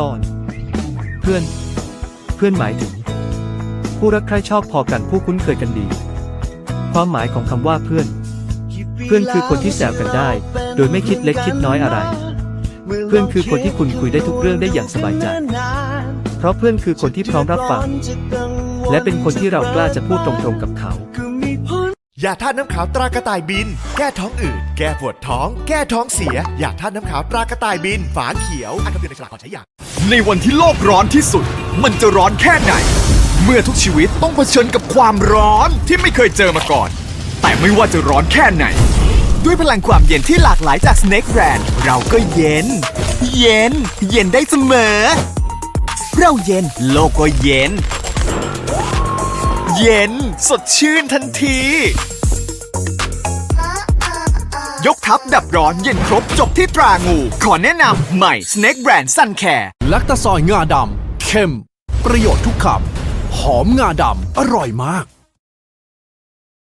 ตอน เพื่อน เพื่อนหมายถึง ผู้รักใคร่ชอบพอกันผู้คุ้นเคยกันดี ความหมายของคำว่าเพื่อน เพื่อนคือคนที่แซวกันได้ โดยไม่คิดเล็กคิดน้อยอะไร เพื่อนคือคนที่คุณคุยได้ทุกเรื่องได้อย่างสบายใจ เพราะเพื่อนคือคนที่พร้อมรับฟัง และเป็นคนที่เรากล้าจะพูดตรงๆกับเขา ยาธาตุน้ำขาวตรากระต่ายบิน แก้ท้องอืด แก้ปวดท้อง แก้ท้องเสีย ยาธาตุน้ำขาวตรากระต่ายบิน ฝาเขียวอ่านคำเตือนในฉลากก่อนใช้ยา ในวันที่โลกร้อนที่สุด มันจะร้อนแค่ไหน เมื่อทุกชีวิตต้องเผชิญกับความร้อนที่ไม่เคยเจอมาก่อน แต่ไม่ว่าจะร้อนแค่ไหน ด้วยพลังความเย็นที่หลากหลายจาก Snake Brand เราก็เย็น เย็น เย็นได้เสมอ เราเย็น โลกก็เย็น เย็น สดชื่นทันที ยกทับดับร้อนเย็นครบจบที่ตรางู ขอแนะนำใหม่ Snake Brand Sun Care ลักตะซอยงาดำเข้ม ประโยชน์ทุกคำหอมงาดำอร่อยมาก